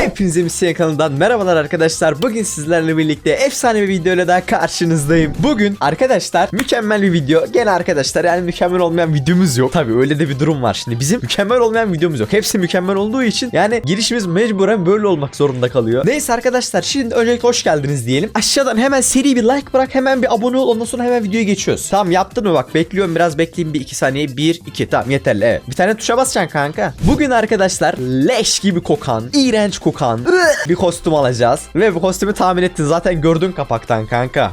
Hepinize Misyon kanalından merhabalar arkadaşlar. Bugün sizlerle birlikte efsane bir videoyla daha karşınızdayım. Bugün arkadaşlar mükemmel bir video. Gene arkadaşlar yani mükemmel olmayan videomuz yok. Tabi öyle de bir durum var. Şimdi bizim mükemmel olmayan videomuz yok. Hepsi mükemmel olduğu için yani girişimiz mecburen böyle olmak zorunda kalıyor. Neyse arkadaşlar şimdi öncelikle hoş geldiniz diyelim. Aşağıdan hemen seri bir like bırak hemen bir abone ol ondan sonra hemen videoya geçiyoruz. Tamam yaptın mı bak bekliyorum biraz bekleyeyim bir iki saniye. Bir iki tamam yeterli evet. Bir tane tuşa basacaksın kanka. Bugün arkadaşlar leş gibi kokan, iğrenç kokan bir kostüm alacağız. Ve bu kostümü tahmin ettin zaten gördün kapaktan kanka.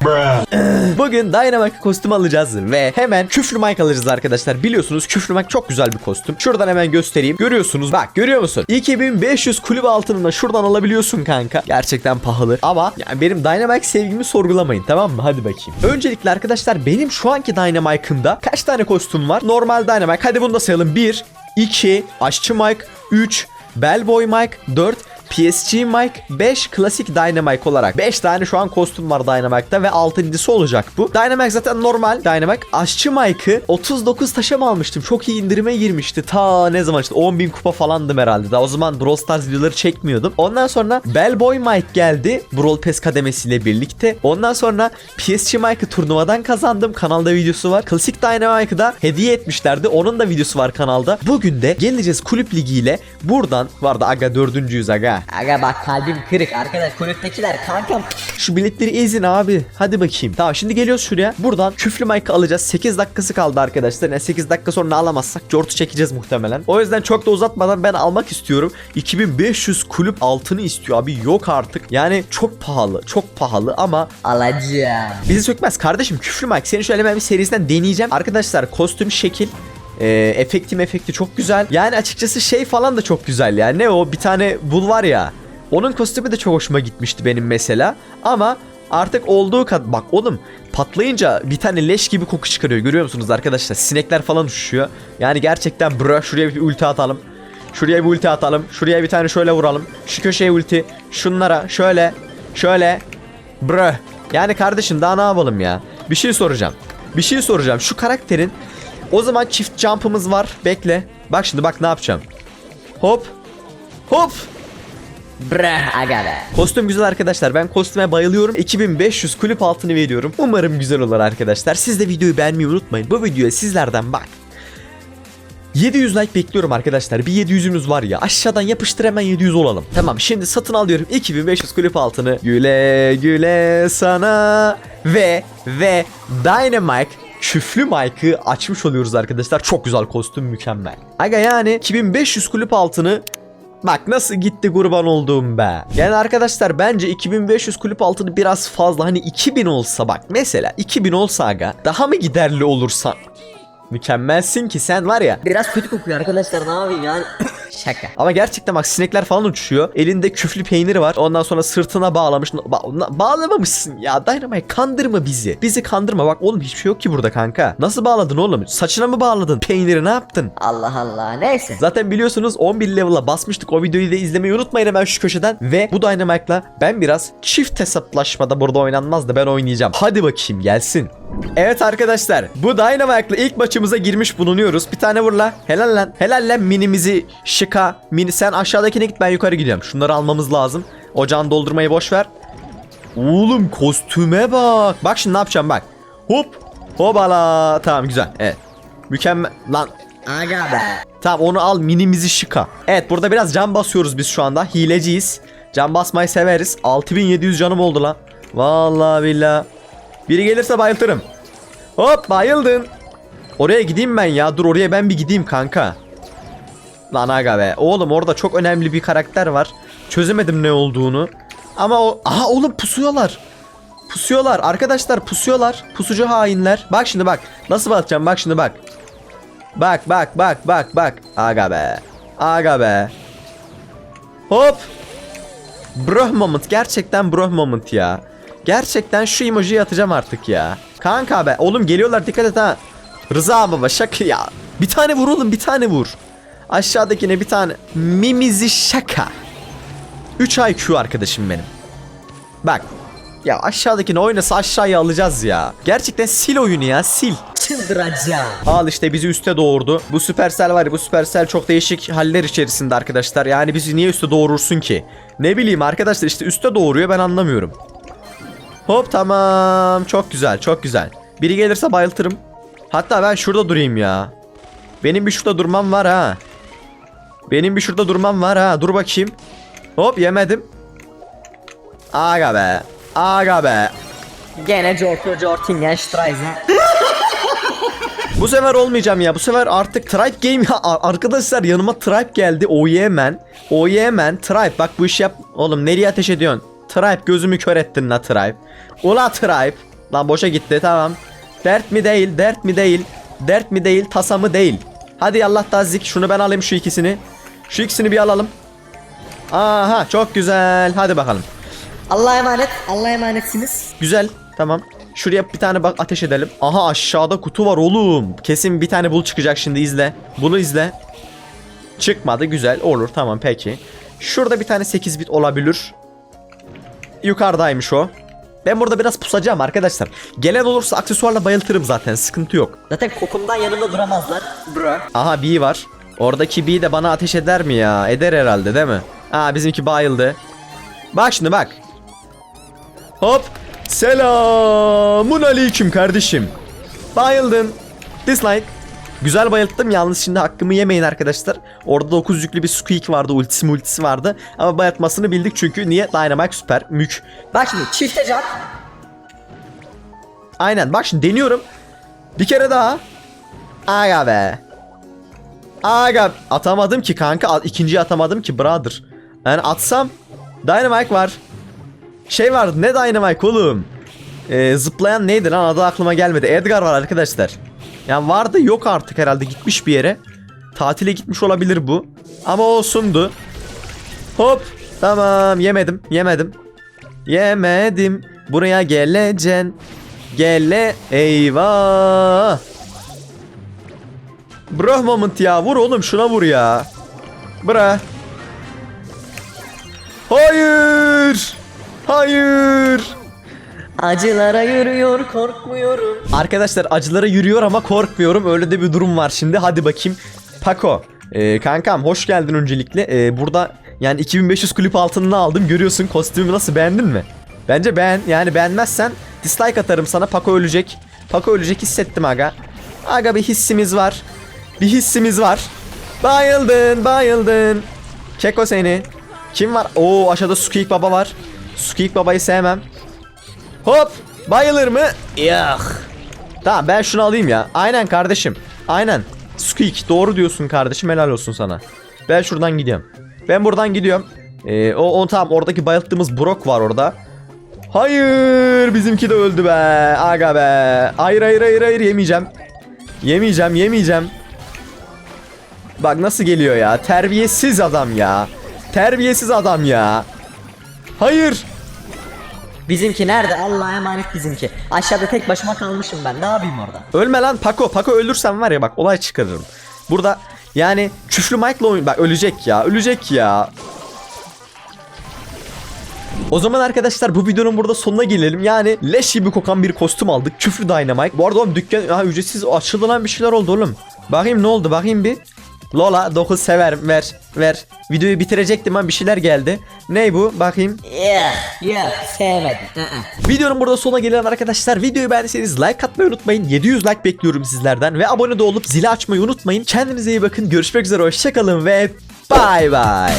Bugün Dynamite kostüm alacağız ve hemen küflü Mike alacağız arkadaşlar. Biliyorsunuz küflü Mike çok güzel bir kostüm. Şuradan hemen göstereyim. Görüyorsunuz bak görüyor musun? 2500 kulüp altınında şuradan alabiliyorsun kanka. Gerçekten pahalı ama yani benim Dynamite sevgimi sorgulamayın tamam mı? Hadi bakayım. Öncelikle arkadaşlar benim şu anki Dynamite'ımda kaç tane kostüm var? Normal Dynamite hadi bunu da sayalım. 1, 2, Aşçı Mike, 3, Bellboy Mike, 4, PSG Mike 5 klasik Dynamite olarak 5 tane şu an kostüm var Dynamite'da ve 6.sı olacak bu. Dynamite zaten normal Dynamite. Aşçı Mike'ı 39 taşa mı almıştım? Çok iyi indirime girmişti. Ta ne zaman işte 10.000 kupa falandım herhalde. Daha o zaman Brawl Stars videoları çekmiyordum. Ondan sonra Bellboy Mike geldi. Brawl Pass kademesiyle birlikte. Ondan sonra PSG Mike'ı turnuvadan kazandım. Kanalda videosu var. Klasik Dynamite'ı da hediye etmişlerdi. Onun da videosu var kanalda. Bugün de geleceğiz kulüp ligiyle. Buradan vardı aga dördüncüyüz aga. Aga bak kalbim kırık arkadaş kulüptekiler kankam. Şu biletleri ezin abi. Hadi bakayım. Tamam şimdi geliyoruz şuraya. Buradan küflü mic alacağız. 8 dakikası kaldı arkadaşlar. Yani 8 dakika sonra alamazsak jortu çekeceğiz muhtemelen. O yüzden çok da uzatmadan ben almak istiyorum. 2500 kulüp altını istiyor abi. Yok artık. Yani çok pahalı. Çok pahalı ama Alacağım. bizi sökmez kardeşim. Küflü mic. Seni şöyle ben bir serisinden deneyeceğim. Arkadaşlar kostüm şekil e, efektim efekti çok güzel. Yani açıkçası şey falan da çok güzel ya. Ne o bir tane bul var ya. Onun kostümü de çok hoşuma gitmişti benim mesela. Ama artık olduğu kadar bak oğlum patlayınca bir tane leş gibi koku çıkarıyor. Görüyor musunuz arkadaşlar? Sinekler falan uçuşuyor. Yani gerçekten bro şuraya bir ulti atalım. Şuraya bir ulti atalım. Şuraya bir tane şöyle vuralım. Şu köşeye ulti. Şunlara şöyle. Şöyle. Bro. Yani kardeşim daha ne yapalım ya? Bir şey soracağım. Bir şey soracağım. Şu karakterin o zaman çift jump'ımız var. Bekle. Bak şimdi bak ne yapacağım. Hop. Hop. Brah aga be. Kostüm güzel arkadaşlar. Ben kostüme bayılıyorum. 2500 kulüp altını veriyorum. Umarım güzel olur arkadaşlar. Siz de videoyu beğenmeyi unutmayın. Bu videoya sizlerden bak. 700 like bekliyorum arkadaşlar. Bir 700'ümüz var ya. Aşağıdan yapıştır hemen 700 olalım. Tamam şimdi satın alıyorum 2500 kulüp altını. Güle güle sana. Ve ve Dynamite küflü Mike'ı açmış oluyoruz arkadaşlar. Çok güzel kostüm mükemmel. Aga yani 2500 kulüp altını Bak nasıl gitti kurban olduğum be. Yani arkadaşlar bence 2500 kulüp altını biraz fazla. Hani 2000 olsa bak mesela 2000 olsa aga daha mı giderli olursa. Mükemmelsin ki sen var ya. Biraz kötü kokuyor arkadaşlar ne yapayım yani. Şaka. Ama gerçekten bak sinekler falan uçuşuyor. Elinde küflü peyniri var. Ondan sonra sırtına bağlamış. Ba- bağlamamışsın ya. Dynamite kandırma bizi. Bizi kandırma. Bak oğlum hiçbir şey yok ki burada kanka. Nasıl bağladın oğlum? Saçına mı bağladın? Peyniri ne yaptın? Allah Allah neyse. Zaten biliyorsunuz 11 level'a basmıştık. O videoyu da izlemeyi unutmayın hemen şu köşeden. Ve bu Dynamite'la ben biraz çift hesaplaşmada burada oynanmaz da ben oynayacağım. Hadi bakayım gelsin. Evet arkadaşlar bu Dynamite'la ilk maçımıza girmiş bulunuyoruz. Bir tane vur la. Helal lan. Helal lan minimizi şıka. Mini sen aşağıdakine git ben yukarı gidiyorum. Şunları almamız lazım. Ocağını doldurmayı boş ver. Oğlum kostüme bak. Bak şimdi ne yapacağım bak. Hop. Hopala. Tamam güzel. Evet. Mükemmel. Lan Aga be. Tamam onu al minimizi şıka. Evet burada biraz can basıyoruz biz şu anda. Hileciyiz. Can basmayı severiz. 6700 canım oldu lan. Vallahi billah. Biri gelirse bayıltırım. Hop bayıldın. Oraya gideyim ben ya. Dur oraya ben bir gideyim kanka. Lan aga be. Oğlum orada çok önemli bir karakter var. Çözemedim ne olduğunu. Ama o... Aha oğlum pusuyorlar. Pusuyorlar. Arkadaşlar pusuyorlar. Pusucu hainler. Bak şimdi bak. Nasıl batacağım bak şimdi bak. Bak bak bak bak bak. Aga be. Aga be. Hop. Bro moment. Gerçekten bro moment ya. Gerçekten şu emojiyi atacağım artık ya. Kanka be. Oğlum geliyorlar dikkat et ha. Rıza baba şaka ya. Bir tane vur oğlum bir tane vur. Aşağıdakine bir tane. Mimizi şaka. 3 IQ arkadaşım benim. Bak. Ya aşağıdakini oynasa aşağıya alacağız ya. Gerçekten sil oyunu ya sil. Çıldıracağım. Al işte bizi üste doğurdu. Bu Supercell var ya bu Supercell çok değişik haller içerisinde arkadaşlar. Yani bizi niye üste doğurursun ki? Ne bileyim arkadaşlar işte üste doğuruyor ben anlamıyorum. Hop tamam çok güzel çok güzel. Biri gelirse bayıltırım. Hatta ben şurada durayım ya. Benim bir şurada durmam var ha. Benim bir şurada durmam var ha. Dur bakayım. Hop yemedim. Aga be. Aga be. Gene Jorko Jortingen Streisand. Bu sefer olmayacağım ya. Bu sefer artık Tribe Game ya. Arkadaşlar yanıma Tribe geldi. Oh yeah man. Tribe bak bu iş yap. Oğlum nereye ateş ediyorsun? Tribe gözümü kör ettin la Tribe. Ula Tribe. Lan boşa gitti tamam. Dert mi değil, dert mi değil. Dert mi değil, tasa mı değil. Hadi Allah tazik. Şunu ben alayım şu ikisini. Şu ikisini bir alalım. Aha çok güzel. Hadi bakalım. Allah'a emanet. Allah'a emanetsiniz. Güzel. Tamam. Şuraya bir tane bak ateş edelim. Aha aşağıda kutu var oğlum. Kesin bir tane bul çıkacak şimdi izle. Bunu izle. Çıkmadı güzel olur tamam peki. Şurada bir tane 8 bit olabilir. Yukarıdaymış o. Ben burada biraz pusacağım arkadaşlar. Gelen olursa aksesuarla bayıltırım zaten sıkıntı yok. Zaten kokumdan yanımda duramazlar. Bro. Aha B var. Oradaki B de bana ateş eder mi ya? Eder herhalde değil mi? Aa bizimki bayıldı. Bak şimdi bak. Hop. Selamun aleyküm kardeşim. Bayıldın. Dislike. Güzel bayılttım yalnız şimdi hakkımı yemeyin arkadaşlar. Orada 9 yüklü bir squeak vardı ultisi multisi vardı. Ama bayıltmasını bildik çünkü niye? Dynamite süper mük. Bak şimdi çifte can. Aynen bak şimdi deniyorum. Bir kere daha. Aga be. Aga atamadım ki kanka. İkinciyi atamadım ki brother. Yani atsam Dynamite var. Şey var ne Dynamite oğlum? Ee, zıplayan neydi lan adı aklıma gelmedi. Edgar var arkadaşlar. Yani vardı yok artık herhalde gitmiş bir yere. Tatile gitmiş olabilir bu. Ama olsundu. Hop. Tamam yemedim yemedim. Yemedim. Buraya geleceksin. Gele eyvah. Bro moment ya vur oğlum şuna vur ya. Bra. Hayır. Hayır. Acılara yürüyor korkmuyorum. Arkadaşlar acılara yürüyor ama korkmuyorum. Öyle de bir durum var şimdi. Hadi bakayım. Paco. Ee, kankam hoş geldin öncelikle. Ee, burada yani 2500 kulüp altınını aldım. Görüyorsun kostümü nasıl beğendin mi? Bence beğen. Yani beğenmezsen dislike atarım sana. Paco ölecek. Paco ölecek hissettim aga. Aga bir hissimiz var. Bir hissimiz var. Bayıldın bayıldın. Keko seni. Kim var? Oo aşağıda Squeak Baba var. Squeak Baba'yı sevmem. Hop. Bayılır mı? Yok. Tamam ben şunu alayım ya. Aynen kardeşim. Aynen. Squeak doğru diyorsun kardeşim helal olsun sana. Ben şuradan gidiyorum. Ben buradan gidiyorum. Ee, o, o tamam oradaki bayılttığımız Brock var orada. Hayır bizimki de öldü be. Aga be. Hayır hayır hayır hayır yemeyeceğim. Yemeyeceğim yemeyeceğim. Bak nasıl geliyor ya. Terbiyesiz adam ya. Terbiyesiz adam ya. Hayır. Bizimki nerede? Allah'a emanet bizimki. Aşağıda tek başıma kalmışım ben. Ne yapayım orada? Ölme lan Paco. Paco ölürsen var ya bak olay çıkarırım. Burada yani küflü Mike'la oyun... Bak ölecek ya. Ölecek ya. O zaman arkadaşlar bu videonun burada sonuna gelelim. Yani leş gibi kokan bir kostüm aldık. Küflü Dynamite. Bu arada oğlum dükkan ha, ücretsiz açıldı bir şeyler oldu oğlum. Bakayım ne oldu bakayım bir. Lola 9 severim ver ver. Videoyu bitirecektim ama bir şeyler geldi. Ney bu bakayım. Yeah, yeah, sevmedim. Uh-uh. Videonun burada sonuna gelen arkadaşlar videoyu beğendiyseniz like atmayı unutmayın. 700 like bekliyorum sizlerden ve abone de olup zili açmayı unutmayın. Kendinize iyi bakın. Görüşmek üzere. Hoşçakalın ve bay bay.